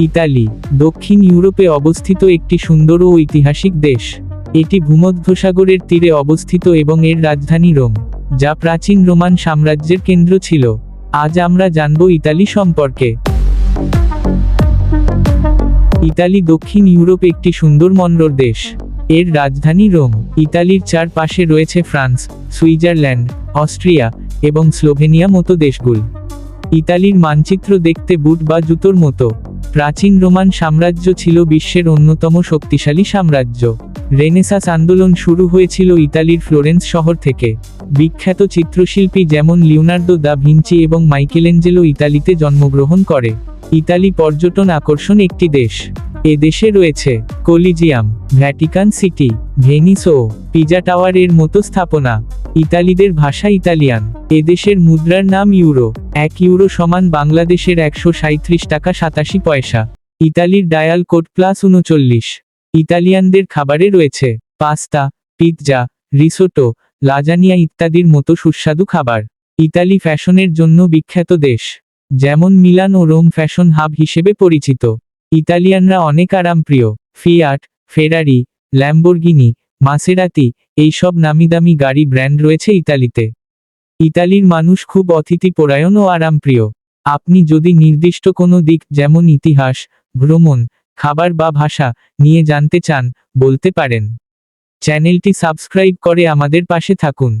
Italy, দক্ষিণ ইউরোপে অবস্থিত একটি সুন্দর ও ঐতিহাসিক দেশ। এটি ভূমধ্যসাগরের তীরে অবস্থিত এবং এর রাজধানী রোম, যা প্রাচীন রোমান সাম্রাজ্যের কেন্দ্র ছিল। আজ আমরা জানব ইতালি সম্পর্কে। ইতালি দক্ষিণ ইউরোপ একটি সুন্দর মন্ডর দেশ। এর রাজধানী রোম, ইতালির চারপাশে রয়েছে ফ্রান্স, সুইজারল্যান্ড, অস্ট্রিয়া এবং স্লোভেনিয়া মতো দেশগুলো। ইতালির মানচিত্র দেখতে বুট বা জুতোর মতো। প্রাচীন রোমান সাম্রাজ্য ছিল বিশ্বের অন্যতম শক্তিশালী সাম্রাজ্য। রেনেসাস আন্দোলন শুরু হয়েছিল ইতালির ফ্লোরেন্স শহর থেকে। বিখ্যাত চিত্রশিল্পী যেমন লিওনার্দো দা ভিঞ্চি এবং মাইকেলেঞ্জেলো ইতালিতে জন্মগ্রহণ করে। ইতালি পর্যটন আকর্ষণ একটি দেশ। এ দেশে রয়েছে কলিজিয়াম, ভ্যাটিকান সিটি, ভেনিস ও পিজা টাওয়ার এর মতো স্থাপনা। ইতালিদের ভাষা ইতালিয়ান। এদেশের মুদ্রার নাম ইউরো। এক ইউরো সমান বাংলাদেশের একশো সাঁত্রিশ টাকা সাতাশি পয়সা। ইতালির ডায়াল কোড প্লাস উনচল্লিশ। ইতালিয়ানদের খাবারে রয়েছে পাস্তা, পিৎজা, রিসোটো, লাজানিয়া ইত্যাদির মতো সুস্বাদু খাবার। ইতালি ফ্যাশনের জন্য বিখ্যাত দেশ। যেমন মিলান ও রোম ফ্যাশন হাব হিসেবে পরিচিত। ইতালিয়ানরা অনেক আরামপ্রিয়, ফিয়াট, ফেরারি, ল্যাম্বোর্গিনি, মাসেরাতি, এইসব নামিদামি গাড়ি ব্র্যান্ড রয়েছে ইতালিতে। ইতালির মানুষ খুব অতিথিপরায়ণ ও আরামপ্রিয়। আপনি যদি নির্দিষ্ট কোনো দিক যেমন ইতিহাস, ভ্রমণ, খাবার বা ভাষা নিয়ে জানতে চান, বলতে পারেন। চ্যানেলটি সাবস্ক্রাইব করে আমাদের পাশে থাকুন।